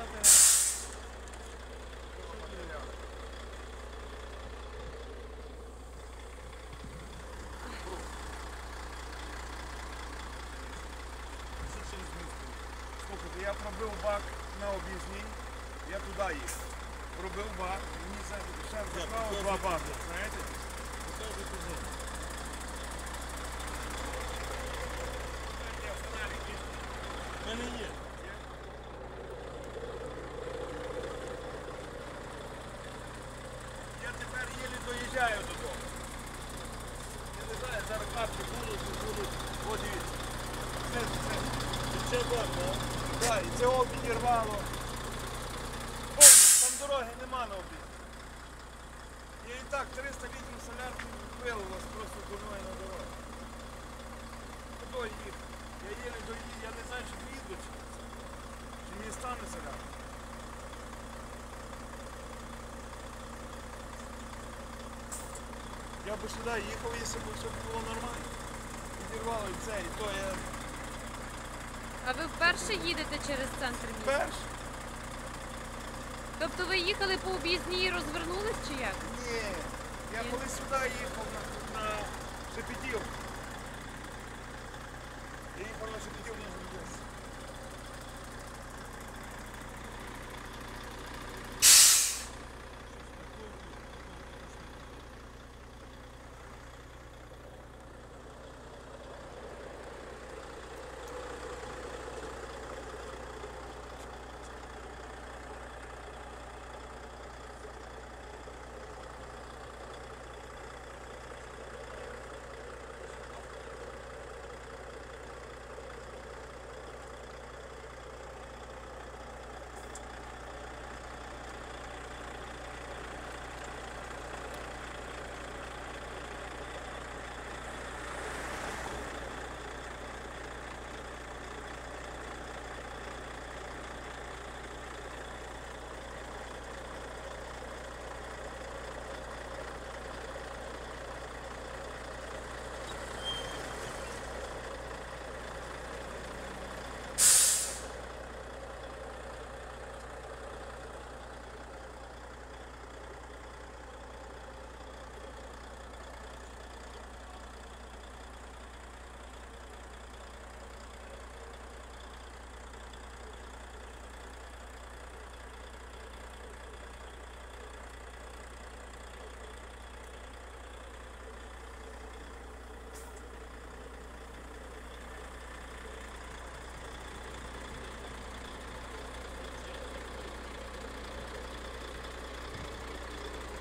доброе. Слухайте, я пробив бак на об'їзній, я туди їх. Пробив бак, мені ще заправив два баки, знаєте? Єлі додому. Я не знаю, зараз капки будуть, не будуть. От дивіться. Це, це. Це бак, так? І це о підірвало. Повністю, там дороги нема на обід. Я і так 300 літрів солярки вилилось просто дурною на дорогу. Куди їхати? Я єлі доїду, я не знаю, чи доїду чи, чи мені стане солярка. Я би сюди їхав, якщо б все було нормально. Підірвало і це, і то я А ви вперше їдете через центр міста? перший. Тобто ви їхали по об'їзній і розвернулись чи як? Ні, я Ні? коли сюди їхав на, на Шепетівку. Я їхав на Шепетівку на Грудинці.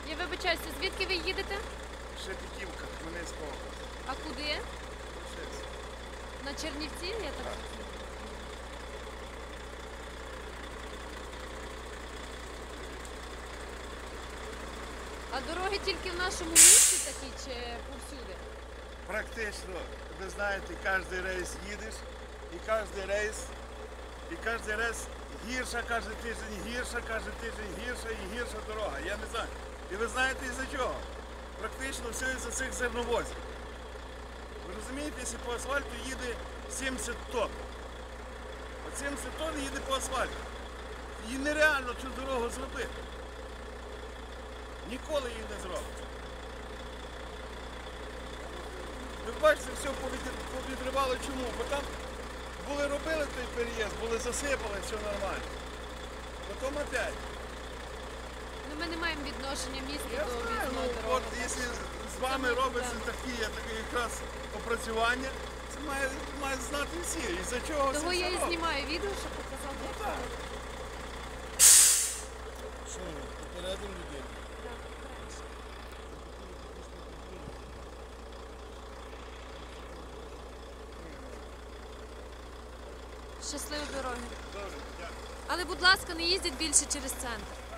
Я вибачаюся, звідки ви їдете? Шепетівка, Хмельницька область. А куди? Щось. На Чернівці? Я так розумію. А дороги тільки в нашому місті такі чи повсюди? Практично, ви знаєте, кожен рейс їдеш, і кожен рейс, і кожен рейс гірша кожен тиждень, гірша кожен тиждень, гірша і гірша дорога. Я не знаю. І ви знаєте із-за чого? Практично все із-за цих зерновозів. Ви розумієте, якщо по асфальту їде 70 тонн. От 70 тонн їде по асфальту. І нереально цю дорогу зробити. Ніколи її не зробить. Ви бачите, все повід- повідривало чому? Бо там були робили той засипали, все нормально. Потім опять. Ну ми не маємо відношення міста Я до знаю, ну об'їзної дороги. от якщо з вами Це робиться такі, таке якраз опрацювання, це має, має знати всі. І за чого це Того все я і робиться. знімаю відео, щоб показати, як так. це. Щасливої дороги. Але, будь ласка, не їздіть більше через центр.